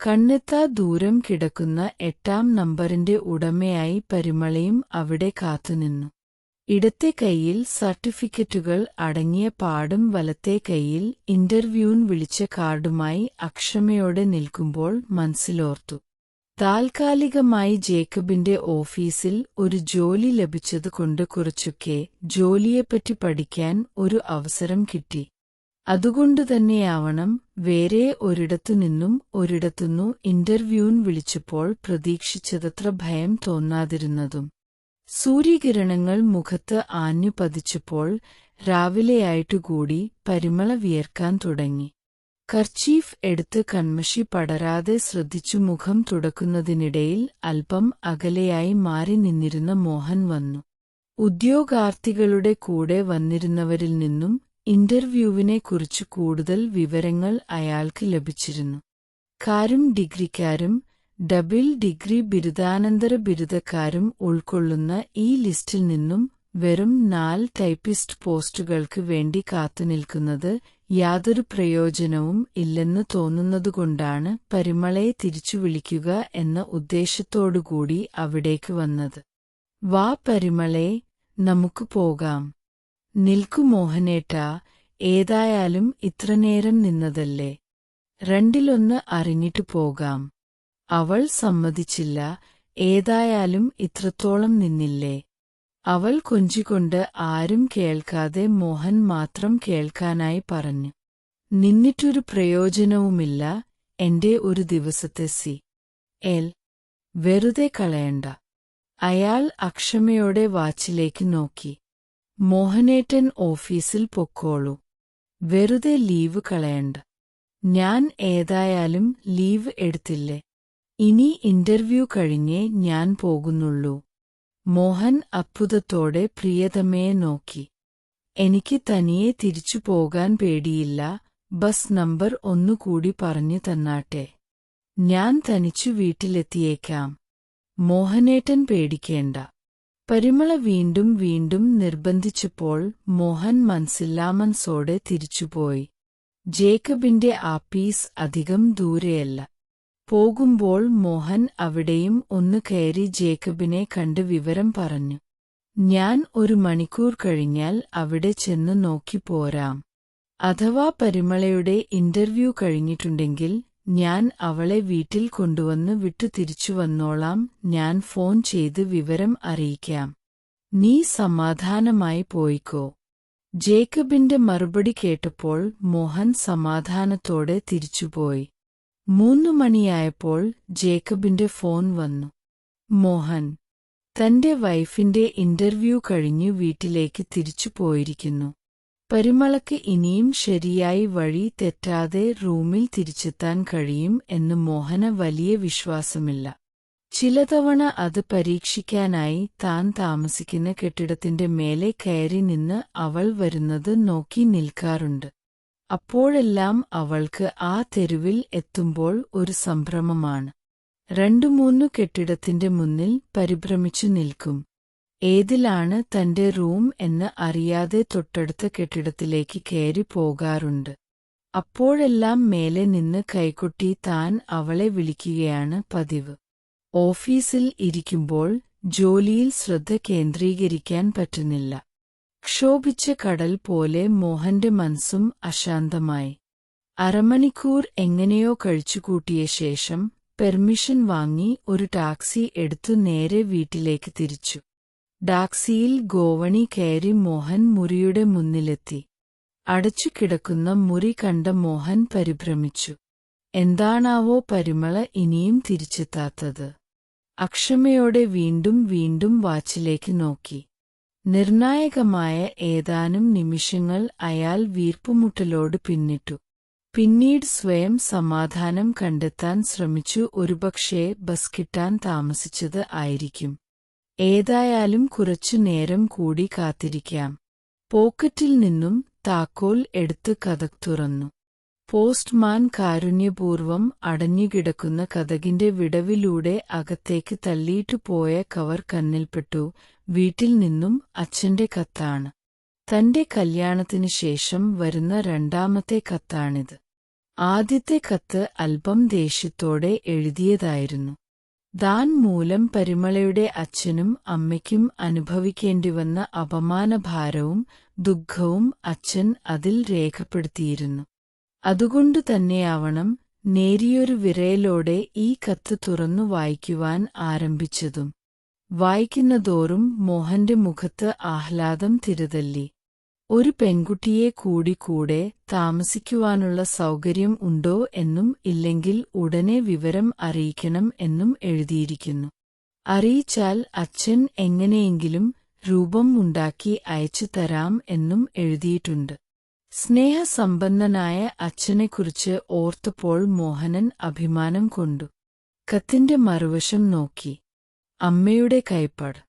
കണ്ണെത്താ ദൂരം കിടക്കുന്ന എട്ടാം നമ്പറിന്റെ ഉടമയായി പരിമളയും അവിടെ കാത്തുനിന്നു ഇടത്തെ കൈയിൽ സർട്ടിഫിക്കറ്റുകൾ അടങ്ങിയ പാടും വലത്തെ കൈയിൽ ഇന്റർവ്യൂൻ വിളിച്ച കാർഡുമായി അക്ഷമയോടെ നിൽക്കുമ്പോൾ മനസ്സിലോർത്തു. താൽക്കാലികമായി ജേക്കബിന്റെ ഓഫീസിൽ ഒരു ജോലി ലഭിച്ചതുകൊണ്ട് കുറച്ചൊക്കെ ജോലിയെപ്പറ്റി പഠിക്കാൻ ഒരു അവസരം കിട്ടി. അതുകൊണ്ടുതന്നെയാവണം വേറെ ഒരിടത്തുനിന്നും ഒരിടത്തുനിന്നു ഇന്റർവ്യൂൻ വിളിച്ചപ്പോൾ പ്രതീക്ഷിച്ചതത്ര ഭയം തോന്നാതിരുന്നതും. സൂര്യകിരണങ്ങൾ മുഖത്ത് ആഞ്ഞു പതിച്ചപ്പോൾ രാവിലെയായിട്ടുകൂടി പരിമള വിയർക്കാൻ തുടങ്ങി. കർച്ചീഫ് എടുത്ത് കൺമഷി പടരാതെ ശ്രദ്ധിച്ചു മുഖം തുടക്കുന്നതിനിടയിൽ അല്പം അകലെയായി മാറി നിന്നിരുന്ന മോഹൻ വന്നു. ഉദ്യോഗാർത്ഥികളുടെ കൂടെ വന്നിരുന്നവരിൽ നിന്നും ഇന്റർവ്യൂവിനെക്കുറിച്ച് കൂടുതൽ വിവരങ്ങൾ അയാൾക്ക് ലഭിച്ചിരുന്നു. കാരും ഡിഗ്രിക്കാരും ഡബിൾ ഡിഗ്രി ബിരുദാനന്തര ബിരുദക്കാരും ഉൾക്കൊള്ളുന്ന ഈ ലിസ്റ്റിൽ നിന്നും വെറും നാല് ടൈപ്പിസ്റ്റ് പോസ്റ്റുകൾക്ക് വേണ്ടി കാത്തുനിൽക്കുന്നത് യാതൊരു പ്രയോജനവും ഇല്ലെന്ന് തോന്നുന്നതുകൊണ്ടാണ് പരിമളയെ തിരിച്ചു വിളിക്കുക എന്ന ഉദ്ദേശത്തോടുകൂടി അവിടേക്ക് വന്നത്. വാ പരിമളെ നമുക്ക് പോകാം. നിൽക്കു മോഹനേട്ടാ ഏതായാലും ഇത്രനേരം നിന്നതല്ലേ? രണ്ടിലൊന്ന് അറിഞ്ഞിട്ടു പോകാം. അവൾ സമ്മതിച്ചില്ല. ഏതായാലും ഇത്രത്തോളം നിന്നില്ലേ? അവൾ കൊഞ്ചിക്കൊണ്ട് ആരും കേൾക്കാതെ മോഹൻ മാത്രം കേൾക്കാനായി പറഞ്ഞു. നിന്നിട്ടൊരു പ്രയോജനവുമില്ല. എന്റെ ഒരു ദിവസത്തെ സി. എൽ. വെറുതെ കളയണ്ട. അയാൾ അക്ഷമയോടെ വാച്ചിലേക്ക് നോക്കി. മോഹനേട്ടൻ ഓഫീസിൽ പൊക്കോളൂ. വെറുതെ ലീവ് കളയണ്ട. ഞാൻ ഏതായാലും ലീവ് എടുത്തില്ലേ? ഇനി ഇന്റർവ്യൂ കഴിഞ്ഞേ ഞാൻ പോകുന്നുള്ളൂ. മോഹൻ അത്ഭുതത്തോടെ പ്രിയതമയെ നോക്കി. എനിക്ക് തനിയെ തിരിച്ചു പോകാൻ പേടിയില്ല. ബസ് നമ്പർ ഒന്നുകൂടി പറഞ്ഞു തന്നാട്ടെ. ഞാൻ തനിച്ചു വീട്ടിലെത്തിയേക്കാം. മോഹനേട്ടൻ പേടിക്കേണ്ട. പരിമള വീണ്ടും വീണ്ടും നിർബന്ധിച്ചപ്പോൾ മോഹൻ മനസ്സില്ലാമൻസോടെ തിരിച്ചുപോയി. ജേക്കബിന്റെ ആപ്പീസ് അധികം ദൂരെയല്ല. പോകുമ്പോൾ മോഹൻ അവിടെയും ഒന്ന് കയറി ജേക്കബിനെ കണ്ട് വിവരം പറഞ്ഞു. ഞാൻ ഒരു മണിക്കൂർ കഴിഞ്ഞാൽ അവിടെ ചെന്ന് നോക്കിപ്പോരാം അഥവാ പരിമളയുടെ ഇന്റർവ്യൂ കഴിഞ്ഞിട്ടുണ്ടെങ്കിൽ ഞാൻ അവളെ വീട്ടിൽ കൊണ്ടുവന്ന് വിട്ടു തിരിച്ചു വന്നോളാം. ഞാൻ ഫോൺ ചെയ്ത് വിവരം അറിയിക്കാം. നീ സമാധാനമായി പോയിക്കോ. ജേക്കബിന്റെ മറുപടി കേട്ടപ്പോൾ മോഹൻ സമാധാനത്തോടെ തിരിച്ചുപോയി. മൂന്നു മണിയായപ്പോൾ ജേക്കബിന്റെ ഫോൺ വന്നു. മോഹൻ തന്റെ വൈഫിന്റെ ഇന്റർവ്യൂ കഴിഞ്ഞു വീട്ടിലേക്ക് തിരിച്ചു പോയിരിക്കുന്നു പരിമളക്ക് ഇനിയും ശരിയായി വഴി തെറ്റാതെ റൂമിൽ തിരിച്ചെത്താൻ കഴിയും എന്ന് മോഹന വലിയ വിശ്വാസമില്ല. ചിലതവണ അത് പരീക്ഷിക്കാനായി താൻ താമസിക്കുന്ന കെട്ടിടത്തിന്റെ മേലെ കയറി നിന്ന് അവൾ വരുന്നത് നോക്കി നിൽക്കാറുണ്ട്. അപ്പോഴെല്ലാം അവൾക്ക് ആ തെരുവിൽ എത്തുമ്പോൾ ഒരു സംഭ്രമമാണ്. രണ്ടു മൂന്നു കെട്ടിടത്തിന്റെ മുന്നിൽ പരിഭ്രമിച്ചു നിൽക്കും. ഏതിലാണ് തന്റെ റൂം എന്ന് അറിയാതെ തൊട്ടടുത്ത കെട്ടിടത്തിലേക്ക് കയറി പോകാറുണ്ട്. അപ്പോഴെല്ലാം മേലെ നിന്ന് കൈകൊട്ടി താൻ അവളെ വിളിക്കുകയാണ് പതിവ്. ഓഫീസിൽ ഇരിക്കുമ്പോൾ ജോലിയിൽ ശ്രദ്ധ കേന്ദ്രീകരിക്കാൻ പറ്റുന്നില്ല. ക്ഷോഭിച്ച കടൽ പോലെ മോഹന്റെ മനസ്സും അശാന്തമായി. അരമണിക്കൂർ എങ്ങനെയോ കഴിച്ചുകൂട്ടിയ ശേഷം പെർമിഷൻ വാങ്ങി ഒരു ടാക്സി എടുത്തു നേരെ വീട്ടിലേക്ക് തിരിച്ചു. ടാക്സിയിൽ ഗോവണി കയറി മോഹൻ മുറിയുടെ മുന്നിലെത്തി. അടച്ചുകിടക്കുന്ന മുറി കണ്ട മോഹൻ പരിഭ്രമിച്ചു. എന്താണാവോ പരിമള ഇനിയും തിരിച്ചെത്താത്തത്. അക്ഷമയോടെ വീണ്ടും വീണ്ടും വാച്ചിലേക്ക് നോക്കി. നിർണായകമായ ഏതാനും നിമിഷങ്ങൾ അയാൾ വീർപ്പുമുട്ടലോട് പിന്നിട്ടു. പിന്നീട് സ്വയം സമാധാനം കണ്ടെത്താൻ ശ്രമിച്ചു. ഒരുപക്ഷേ ബസ് കിട്ടാൻ താമസിച്ചത് ആയിരിക്കും. ഏതായാലും കുറച്ചു നേരം കൂടി കാത്തിരിക്കാം. പോക്കറ്റിൽ നിന്നും താക്കോൽ എടുത്ത് കഥക് തുറന്നു. പോസ്റ്റ്മാൻ കാരുണ്യപൂർവം അടഞ്ഞുകിടക്കുന്ന കഥകിന്റെ വിടവിലൂടെ അകത്തേക്ക് തള്ളിയിട്ടു പോയ കവർ കണ്ണിൽപ്പെട്ടു. വീട്ടിൽ നിന്നും അച്ഛന്റെ കത്താണ്. തന്റെ കല്യാണത്തിനു ശേഷം വരുന്ന രണ്ടാമത്തെ കത്താണിത്. ആദ്യത്തെ കത്ത് അല്പം ദേഷ്യത്തോടെ എഴുതിയതായിരുന്നു. താൻ മൂലം പരിമളയുടെ അച്ഛനും അമ്മയ്ക്കും അനുഭവിക്കേണ്ടിവന്ന അപമാനഭാരവും ദുഃഖവും അച്ഛൻ അതിൽ രേഖപ്പെടുത്തിയിരുന്നു. അതുകൊണ്ടു തന്നെയാവണം നേരിയൊരു വിരയലോടെ ഈ കത്ത് തുറന്നു വായിക്കുവാൻ ആരംഭിച്ചതും. വായിക്കുന്നതോറും മോഹന്റെ മുഖത്ത് ആഹ്ലാദം തിരുതല്ലി. ഒരു പെൺകുട്ടിയെ കൂടി കൂടെ താമസിക്കുവാനുള്ള സൗകര്യം ഉണ്ടോ എന്നും ഇല്ലെങ്കിൽ ഉടനെ വിവരം അറിയിക്കണം എന്നും എഴുതിയിരിക്കുന്നു. അറിയിച്ചാൽ അച്ഛൻ എങ്ങനെയെങ്കിലും രൂപം ഉണ്ടാക്കി അയച്ചു തരാം എന്നും എഴുതിയിട്ടുണ്ട്. സ്നേഹസമ്പന്നനായ അച്ഛനെക്കുറിച്ച് ഓർത്തപ്പോൾ മോഹനൻ അഭിമാനം കൊണ്ടു. കത്തിന്റെ മറുവശം നോക്കി. അമ്മയുടെ കൈപ്പട്.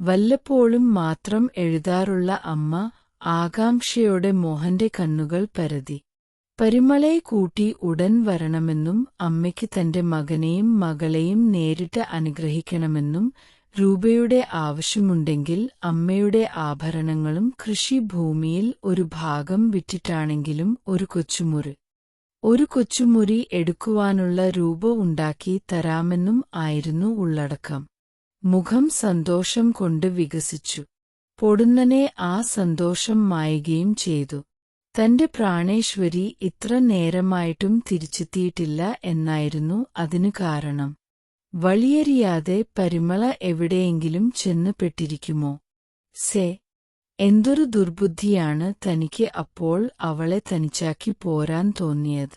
വല്ലപ്പോഴും മാത്രം എഴുതാറുള്ള അമ്മ ആകാംക്ഷയോടെ മോഹന്റെ കണ്ണുകൾ പരതി. പരിമളയെ കൂട്ടി ഉടൻ വരണമെന്നും അമ്മയ്ക്ക് തന്റെ മകനെയും മകളെയും നേരിട്ട് അനുഗ്രഹിക്കണമെന്നും രൂപയുടെ ആവശ്യമുണ്ടെങ്കിൽ അമ്മയുടെ ആഭരണങ്ങളും കൃഷിഭൂമിയിൽ ഒരു ഭാഗം വിറ്റിട്ടാണെങ്കിലും ഒരു കൊച്ചുമുറി. ഒരു കൊച്ചുമുറി എടുക്കുവാനുള്ള രൂപ ഉണ്ടാക്കി തരാമെന്നും ആയിരുന്നു ഉള്ളടക്കം. മുഖം സന്തോഷം കൊണ്ട് വികസിച്ചു. പൊടുന്നനെ ആ സന്തോഷം മായുകയും ചെയ്തു. തന്റെ പ്രാണേശ്വരി ഇത്ര നേരമായിട്ടും തിരിച്ചെത്തിയിട്ടില്ല എന്നായിരുന്നു അതിനു കാരണം. വഴിയറിയാതെ പരിമള എവിടെയെങ്കിലും ചെന്നുപെട്ടിരിക്കുമോ? സേ എന്തൊരു ദുർബുദ്ധിയാണ് തനിക്ക് അപ്പോൾ അവളെ തനിച്ചാക്കി പോരാൻ തോന്നിയത്.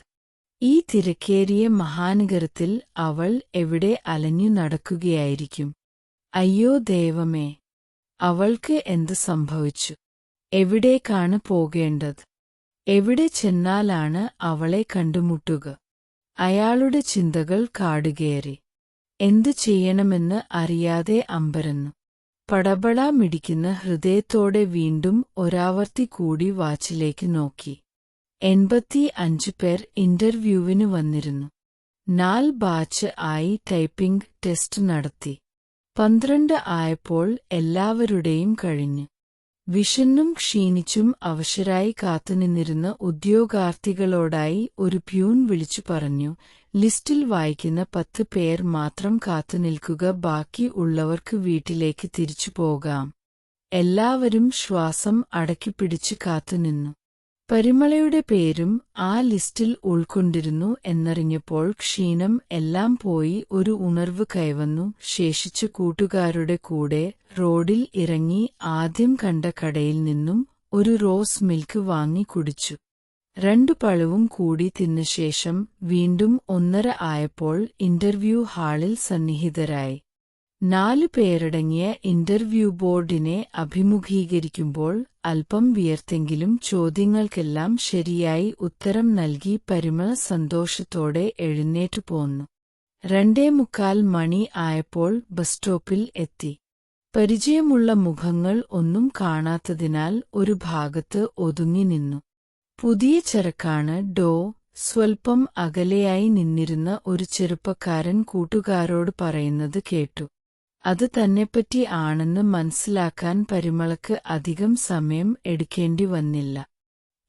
ഈ തിരക്കേറിയ മഹാനഗരത്തിൽ അവൾ എവിടെ അലഞ്ഞു നടക്കുകയായിരിക്കും? അയ്യോ ദൈവമേ! അവൾക്ക് എന്ത് സംഭവിച്ചു? എവിടേക്കാണ് പോകേണ്ടത്? എവിടെ ചെന്നാലാണ് അവളെ കണ്ടുമുട്ടുക? അയാളുടെ ചിന്തകൾ കാടുകയറി. എന്തു ചെയ്യണമെന്ന് അറിയാതെ അമ്പരന്നു. പടബള മിടിക്കുന്ന ഹൃദയത്തോടെ വീണ്ടും ഒരാവർത്തി കൂടി വാച്ചിലേക്ക് നോക്കി. എൺപത്തി അഞ്ച് പേർ ഇന്റർവ്യൂവിന് വന്നിരുന്നു. നാൽ ബാച്ച് ആയി ടൈപ്പിംഗ് ടെസ്റ്റ് നടത്തി. പന്ത്രണ്ട് ആയപ്പോൾ എല്ലാവരുടെയും കഴിഞ്ഞ്. വിഷന്നും ക്ഷീണിച്ചും അവശരായി കാത്തുനിന്നിരുന്ന ഉദ്യോഗാർത്ഥികളോടായി ഒരു പ്യൂൺ വിളിച്ചു പറഞ്ഞു ലിസ്റ്റിൽ വായിക്കുന്ന പത്ത് പേർ മാത്രം കാത്തുനിൽക്കുക ബാക്കി ഉള്ളവർക്ക് വീട്ടിലേക്ക് തിരിച്ചു പോകാം. എല്ലാവരും ശ്വാസം അടക്കിപ്പിടിച്ച് കാത്തുനിന്നു പരിമളയുടെ പേരും ആ ലിസ്റ്റിൽ ഉൾക്കൊണ്ടിരുന്നു എന്നറിഞ്ഞപ്പോൾ ക്ഷീണം എല്ലാം പോയി ഒരു ഉണർവ് കൈവന്നു. ശേഷിച്ച കൂട്ടുകാരുടെ കൂടെ റോഡിൽ ഇറങ്ങി ആദ്യം കണ്ട കടയിൽ നിന്നും ഒരു റോസ് മിൽക്ക് വാങ്ങി കുടിച്ചു. രണ്ടു പഴവും കൂടി തിന്ന ശേഷം വീണ്ടും ഒന്നര ആയപ്പോൾ ഇന്റർവ്യൂ ഹാളിൽ സന്നിഹിതരായി. നാലു പേരടങ്ങിയ ഇന്റർവ്യൂ ബോർഡിനെ അഭിമുഖീകരിക്കുമ്പോൾ അല്പം വിയർത്തെങ്കിലും ചോദ്യങ്ങൾക്കെല്ലാം ശരിയായി ഉത്തരം നൽകി പരിമള സന്തോഷത്തോടെ എഴുന്നേറ്റു പോന്നു. രണ്ടേ മുക്കാൽ മണി ആയപ്പോൾ ബസ് സ്റ്റോപ്പിൽ എത്തി. പരിചയമുള്ള മുഖങ്ങൾ ഒന്നും കാണാത്തതിനാൽ ഒരു ഭാഗത്ത് ഒതുങ്ങി നിന്നു. പുതിയ ചരക്കാണ് ഡോ. സ്വൽപ്പം അകലെയായി നിന്നിരുന്ന ഒരു ചെറുപ്പക്കാരൻ കൂട്ടുകാരോട് പറയുന്നത് കേട്ടു. അത് തന്നെപ്പറ്റി ആണെന്ന് മനസ്സിലാക്കാൻ പരിമളക്ക് അധികം സമയം എടുക്കേണ്ടി വന്നില്ല.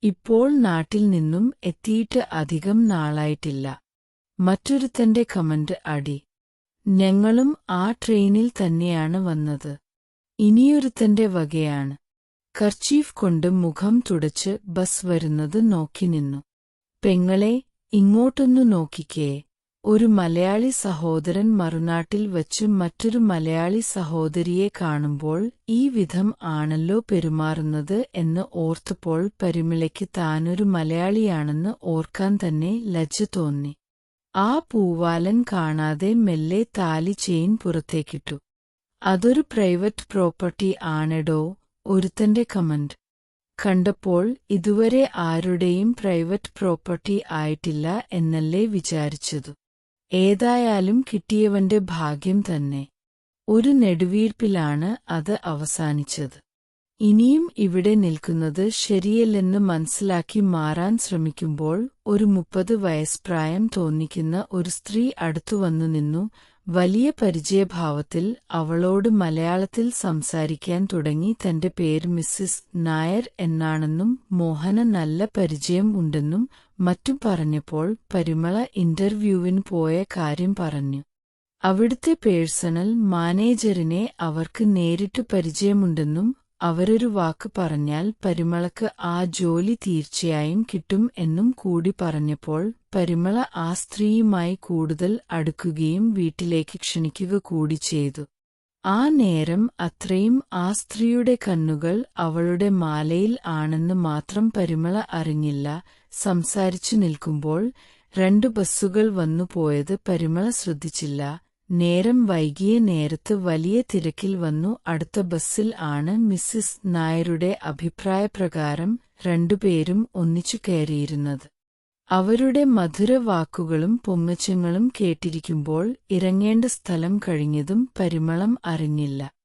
ഇപ്പോൾ നാട്ടിൽ നിന്നും എത്തിയിട്ട് അധികം നാളായിട്ടില്ല. മറ്റൊരുത്തന്റെ കമന്റ് അടി. ഞങ്ങളും ആ ട്രെയിനിൽ തന്നെയാണ് വന്നത്. ഇനിയൊരുത്തന്റെ വകയാണ്. കർച്ചീഫ് കൊണ്ട് മുഖം തുടച്ച് ബസ് വരുന്നത് നോക്കി നിന്നു. പെങ്ങളെ ഇങ്ങോട്ടൊന്നു നോക്കിക്കേ. ഒരു മലയാളി സഹോദരൻ മറുനാട്ടിൽ വച്ചു മറ്റൊരു മലയാളി സഹോദരിയെ കാണുമ്പോൾ ഈ വിധം ആണല്ലോ പെരുമാറുന്നത് എന്ന് ഓർത്തപ്പോൾ പരിമിളയ്ക്ക് താനൊരു മലയാളിയാണെന്ന് ഓർക്കാൻ തന്നെ ലജ്ജ തോന്നി. ആ പൂവാലൻ കാണാതെ മെല്ലെ താലി ചെയിൻ പുറത്തേക്കിട്ടു. അതൊരു പ്രൈവറ്റ് പ്രോപ്പർട്ടി ആണെടോ ഒരുത്തന്റെ കമന്റ്. കണ്ടപ്പോൾ ഇതുവരെ ആരുടെയും പ്രൈവറ്റ് പ്രോപ്പർട്ടി ആയിട്ടില്ല എന്നല്ലേ വിചാരിച്ചതു. ഏതായാലും കിട്ടിയവന്റെ ഭാഗ്യം തന്നെ. ഒരു നെടുവീർപ്പിലാണ് അത് അവസാനിച്ചത്. ഇനിയും ഇവിടെ നിൽക്കുന്നത് ശരിയല്ലെന്ന് മനസ്സിലാക്കി മാറാൻ ശ്രമിക്കുമ്പോൾ ഒരു മുപ്പത് വയസ്പ്രായം തോന്നിക്കുന്ന ഒരു സ്ത്രീ അടുത്തുവന്നു നിന്നു. വലിയ പരിചയഭാവത്തിൽ അവളോട് മലയാളത്തിൽ സംസാരിക്കാൻ തുടങ്ങി. തന്റെ പേര് മിസ്സിസ് നായർ എന്നാണെന്നും മോഹന നല്ല പരിചയം ഉണ്ടെന്നും മറ്റും പറഞ്ഞപ്പോൾ പരിമള ഇന്റർവ്യൂവിന് പോയ കാര്യം പറഞ്ഞു. അവിടുത്തെ പേഴ്സണൽ മാനേജറിനെ അവർക്ക് നേരിട്ട് പരിചയമുണ്ടെന്നും അവരൊരു വാക്ക് പറഞ്ഞാൽ പരിമളക്ക് ആ ജോലി തീർച്ചയായും കിട്ടും എന്നും കൂടി പറഞ്ഞപ്പോൾ പരിമള ആ സ്ത്രീയുമായി കൂടുതൽ അടുക്കുകയും വീട്ടിലേക്ക് ക്ഷണിക്കുക കൂടി ചെയ്തു. ആ നേരം അത്രയും ആ സ്ത്രീയുടെ കണ്ണുകൾ അവളുടെ മാലയിൽ ആണെന്ന് മാത്രം പരിമള അറിഞ്ഞില്ല. സംസാരിച്ചു നിൽക്കുമ്പോൾ രണ്ടു ബസ്സുകൾ വന്നു പോയത് പരിമള ശ്രദ്ധിച്ചില്ല. നേരം വൈകിയ നേരത്ത് വലിയ തിരക്കിൽ വന്നു. അടുത്ത ബസ്സിൽ ആണ് മിസ്സിസ് നായരുടെ അഭിപ്രായപ്രകാരം രണ്ടുപേരും ഒന്നിച്ചു കയറിയിരുന്നത്. അവരുടെ മധുരവാക്കുകളും പൊമ്മച്ചങ്ങളും കേട്ടിരിക്കുമ്പോൾ ഇറങ്ങേണ്ട സ്ഥലം കഴിഞ്ഞതും പരിമളം അറിഞ്ഞില്ല.